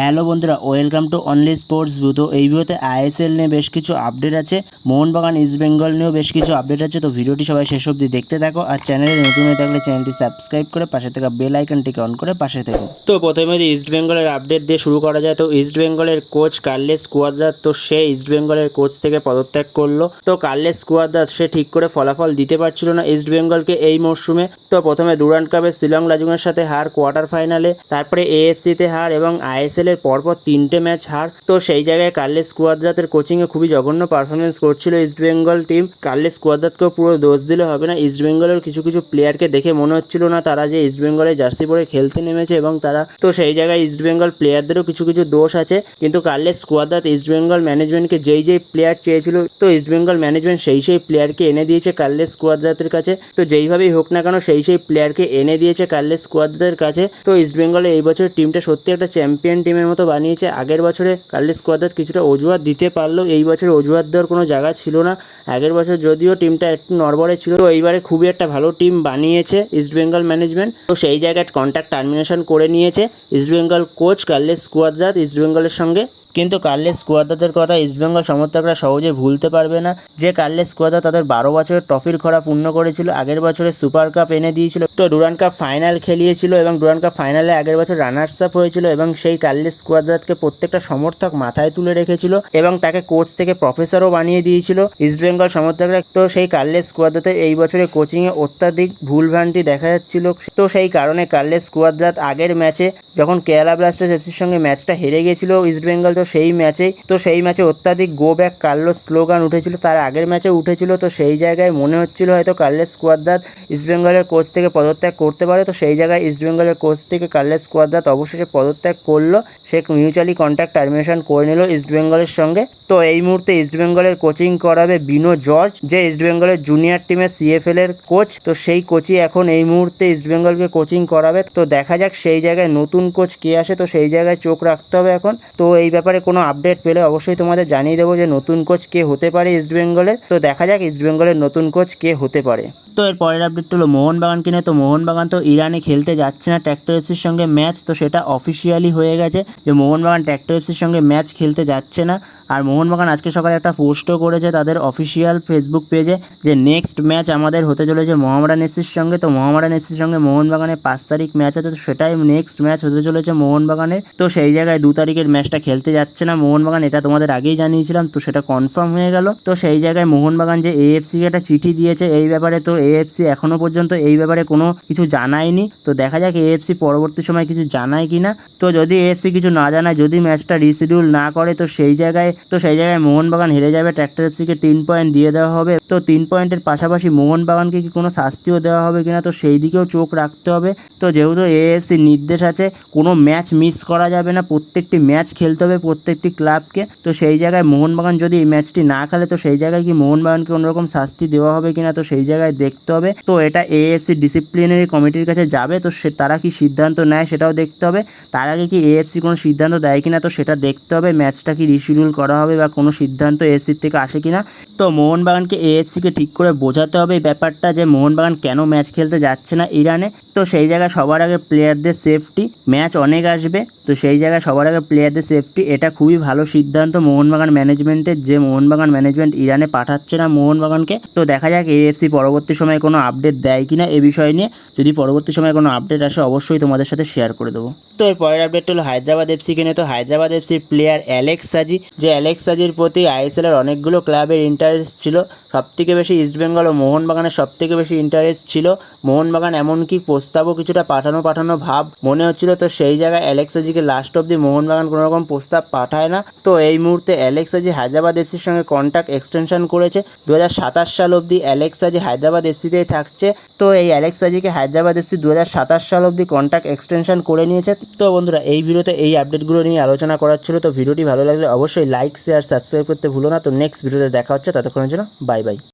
Hello বন্ধুরা, welcome to only sports view তো এই ভিডিওতে আইএসএল নিয়ে বেশ কিছু আপডেট আছে, মোহনবাগান ইস্ট বেঙ্গল নিয়েও বেশ কিছু আপডেট আছে। তো ভিডিওটি সবাই শেষ অবধি দেখতে থাকো আর চ্যানেলে নতুন হয়ে থাকলে চ্যানেলটি সাবস্ক্রাইব করে পাশে থাকা বেল আইকনটিকে অন করে পাশে থেকো। তো প্রথমে যদি ইস্ট বেঙ্গলের আপডেট দিয়ে শুরু করা যায়, তো ইস্ট বেঙ্গলের কোচ কার্লেস কুয়াদ্রাত তো সে ইস্ট বেঙ্গলের কোচ থেকে পদত্যাগ করল। তো কার্লেস কুয়াদ্রাত সে ঠিক করে ফলাফল দিতে পারছিল না ইস্ট বেঙ্গলকে এই মরশুমে তো প্রথমে ডুরান্ট কাপে শিলং লাজুংয়ের সাথে হার কোয়ার্টার ফাইনালে তারপরে এএফসিতে হার এবং আইএসএল এর পরপর তিনটে ম্যাচ হার। তো সেই জায়গায় কার্লেস কুয়াদ্রাতের কোচিংয়ে খুবই জঘন্য পারফরমেন্স করছিল ইস্ট বেঙ্গল টিম কার্লেস কুয়াদ্রাতকেও পুরো দোষ দিলে হবে না। ইস্ট বেঙ্গলের কিছু কিছু প্লেয়ারকে দেখে মনে হচ্ছিল না তারা যে ইস্ট বেঙ্গলের জার্সি পরে খেলতে নেমেছে এবং তারা, তো সেই জায়গায় ইস্ট বেঙ্গল প্লেয়ারদেরও কিছু কিছু দোষ আছে। কিন্তু কার্লেস কুয়াদ্রাত ইস্ট বেঙ্গল ম্যানেজমেন্টকে যেই যেই প্লেয়ার চেয়েছিল, তো ইস্ট বেঙ্গল ম্যানেজমেন্ট সেই সেই প্লেয়ারকে এনে দিয়েছে কার্লেস কুয়াদ্রাতের কাছে। তো যেইভাবেই হোক না কেন সেই সেই প্লেয়ারকে এনে দিয়েছে কার্লেস কুয়াদ্রাতের কাছে। তো ইস্ট বেঙ্গলে এই বছর টিমটা সত্যি একটা চ্যাম্পিয়ন টিমের মতো বানিয়েছে। আগের বছরে কার্লি কুয়াদ্রাত কিছুটা অজুহাত দিতে পারল এই বছরে অজুহাত দেওয়ার কোনো জায়গা ছিল না। আগের বছর যদিও টিমটা একটু নরবরে ছিল এইবারে খুবই একটা ভালো টিম বানিয়েছে ইস্ট বেঙ্গল ম্যানেজমেন্ট। তো সেই জায়গায় কন্ট্যাক্ট টার্মিনেশন করে নিয়েছে। East Bengal coach Carles Cuadrat East বেঙ্গলের সঙ্গে কিন্তু কার্লেস কুয়াদাতের কথা ইস্টবেঙ্গল সমর্থকরা সহজে ভুলতে পারবে না। যে কার্লেস কুয়াদা তাদের বারো বছরের ট্রফির খরা পূর্ণ করেছিল, আগের বছরে সুপার কাপ এনে দিয়েছিল। তো ডুরান কাপ ফাইনাল খেলিয়েছিল এবং ডুরান কাপ ফাইনালে আগের বছর রানার্স আপ হয়েছিল এবং সেই কার্লেস কুয়াদাতকে প্রত্যেকটা সমর্থক মাথায় তুলে রেখেছিল এবং তাকে কোচ থেকে প্রফেসরও বানিয়ে দিয়েছিল ইস্টবেঙ্গল সমর্থকরা। তো সেই কার্লেস কুয়াদাতের এই বছরে কোচিংয়ে অত্যাধিক ভুলভ্রান্তি দেখা যাচ্ছিল। তো সেই কারণে কার্লেস কুয়াদ্রাত আগের ম্যাচে যখন কেরালা ব্লাস্টার্স এফসির সঙ্গে ম্যাচটা হেরে গেছিল ইস্টবেঙ্গল তো সেই ম্যাচেই তো সেই ম্যাচে অত্যাধিক গো ব্যাক কার্লোস স্লোগান উঠেছিল, তার আগের ম্যাচে উঠেছিল, তো সেই জায়গায় মনে হচ্ছিল হয়তো কার্লেস কুয়াদ্রাত ইস্টবেঙ্গলের কোচ থেকে পদত্যাগ করতে পারে, তো সেই জায়গায় ইস্টবেঙ্গলের কোচ থেকে কার্লেস কুয়াদ্রাত অবশেষে পদত্যাগ করল, সে মিউচুয়ালি কন্ট্যাক্ট টার্মিনেশন করে নিল ইস্টবেঙ্গলের সঙ্গে। তো এই মুহূর্তে ইস্টবেঙ্গলের কোচিং করাবে বিনো জর্জ, যে ইস্টবেঙ্গলের জুনিয়র টিমের সিএফএল এর কোচ তো সেই কোচই এখন এই মুহূর্তে ইস্টবেঙ্গলকে কোচিং করাবে। তো দেখা যাক সেই জায়গায় নতুন কোচ কে আসে, তো সেই জায়গায় চোখ রাখতে হবে এখন। তো এই ব্যাপারে কোনো আপডেট পেলে অবশ্যই তোমাদের জানিয়ে দেবো যে নতুন কোচ কে হতে পারে ইস্টবেঙ্গলের তো দেখা যাক ইস্টবেঙ্গলের নতুন কোচ কে হতে পারে। তো এর পরের আপডেট হলো মোহনবাগান কিনে তো মোহনবাগান তো ইরানে খেলতে যাচ্ছে না ট্র্যাক্টর এফসির সঙ্গে ম্যাচ তো সেটা অফিসিয়ালি হয়ে গেছে যে মোহনবাগান ট্র্যাক্টর এফসির সঙ্গে ম্যাচ খেলতে যাচ্ছে না। আর মোহনবাগান আজকে সকালে একটা পোস্টও করেছে তাদের অফিসিয়াল ফেসবুক পেজে যে নেক্সট ম্যাচ আমাদের হতে চলেছে মোহামেডান এসির সঙ্গে। তো মোহামেডান এসির সঙ্গে মোহনবাগানের পাঁচ তারিখ ম্যাচ আছে, তো সেটাই নেক্সট ম্যাচ হতে চলেছে মোহনবাগানের। তো সেই জায়গায় দু তারিখের ম্যাচটা খেলতে যাচ্ছে না মোহনবাগান, এটা তোমাদের আগেই জানিয়েছিলাম, তো সেটা কনফার্ম হয়ে গেল। তো সেই জায়গায় মোহনবাগান যে এএফসিকে একটা চিঠি দিয়েছে, এই ব্যাপারে তো এএফসি এখনও পর্যন্ত এই ব্যাপারে কোনো কিছু জানায়নি। তো দেখা যাক এএফসি পরবর্তী সময় কিছু জানায় কি না তো যদি এএফসি কিছু না জানায়, যদি ম্যাচটা রিশিডিউল না করে, তো সেই জায়গায় তো সেই জায়গায় মোহনবাগান হেরে যাবে। ট্র্যাক্টর এফসিকে তিন পয়েন্ট দিয়ে দেওয়া হবে। তো তিন পয়েন্টের পাশাপাশি মোহনবাগানকে কি কোনো শাস্তিও দেওয়া হবে কিনা, তো সেই দিকেও চোখ রাখতে হবে। তো যেহেতু এএফসি নির্দেশ আছে, কোনো ম্যাচ মিস করা যাবে না। প্রত্যেকটি ম্যাচ খেলতে হবে প্রত্যেকটি ক্লাবকে। তো সেই জায়গায় মোহনবাগান যদি এই ম্যাচটি না খেলে, তো সেই জায়গায় কি মোহনবাগানকে কোনোরকম শাস্তি দেওয়া হবে কিনা, তো সেই জায়গায় দেখতে হবে। তো এটা এএফসি ডিসিপ্লিনারি কমিটির কাছে যাবে, তো সে, তারা কি সিদ্ধান্ত নেয় সেটাও দেখতে হবে। তার আগে কি এএফসি কোনো সিদ্ধান্ত দেয় কিনা, তো সেটা দেখতে হবে। ম্যাচটা কি রিশিডিউল করা হবে বা কোনো সিদ্ধান্ত এএফসির থেকে আসে কিনা। তো মোহনবাগানকে এএফসিকে ঠিক করে বোঝাতে হবে এই ব্যাপারটা যে মোহনবাগান কেন ম্যাচ খেলতে যাচ্ছে না ইরানে। তো সেই জায়গায় সবার আগে প্লেয়ারদের সেফটি ম্যাচ অনেক আসবে। তো সেই জায়গায় সবার আগে প্লেয়ারদের সেফটি এটা খুবই ভালো সিদ্ধান্ত মোহনবাগান ম্যানেজমেন্টের যে মোহনবাগান ম্যানেজমেন্ট ইরানে পাঠাচ্ছে না মোহনবাগানকে। তো দেখা যাক এএফসি পরবর্তী সময়ে কোনো আপডেট দেয় কিনা এ বিষয় নিয়ে যদি পরবর্তী সময়ে কোনো আপডেট আসে, অবশ্যই তোমাদের সাথে শেয়ার করে দেবো। তো এর পরের আপডেট হলো হায়দ্রাবাদ এফসিকে নিয়ে। তো হায়দ্রাবাদ এফসির প্লেয়ার অ্যালেক্স সাজি যে অ্যালেক্স সাজির প্রতি আইএসএল এর অনেকগুলো ক্লাবের ইন্টারেস্ট ছিল, সবথেকে বেশি ইস্টবেঙ্গল ও মোহনবাগানের সবথেকে বেশি ইন্টারেস্ট ছিল। মোহনবাগান এমনকি প্রস্তাবও কিছুটা পাঠানো পাঠানো ভাব মনে হচ্ছিল, তো সেই জায়গায় অ্যালেক্স সাজিকে লাস্ট অব্দি মোহনবাগান কোনো রকম প্রস্তাব পাঠায় না। তো এই মুহূর্তে অ্যালেক্স সাজি হায়দ্রাবাদ এফসির সঙ্গে কন্ট্যাক্ট এক্সটেনশন করেছে। দু হাজার সাতাশ সাল অবধি অ্যালেক্স সাজি হায়দ্রাবাদ এফসিতেই থাকছে। তো এই অ্যালেক্স সাজিকে হায়দ্রাবাদ এফসি দু হাজার সাতাশ সাল অবধি কন্ট্যাক্ট এক্সটেনশন করে নিয়েছে। তো বন্ধুরা, এই ভিডিওতে এই আপডেটগুলো নিয়ে আলোচনা করার ছিল। তো ভিডিওটি ভালো লাগলে অবশ্যই লাইক শেয়ার সাবস্ক্রাইব করতে ভুলো না। তো নেক্সট ভিডিওতে দেখা হচ্ছে। ততক্ষণের জন্য বাই বাই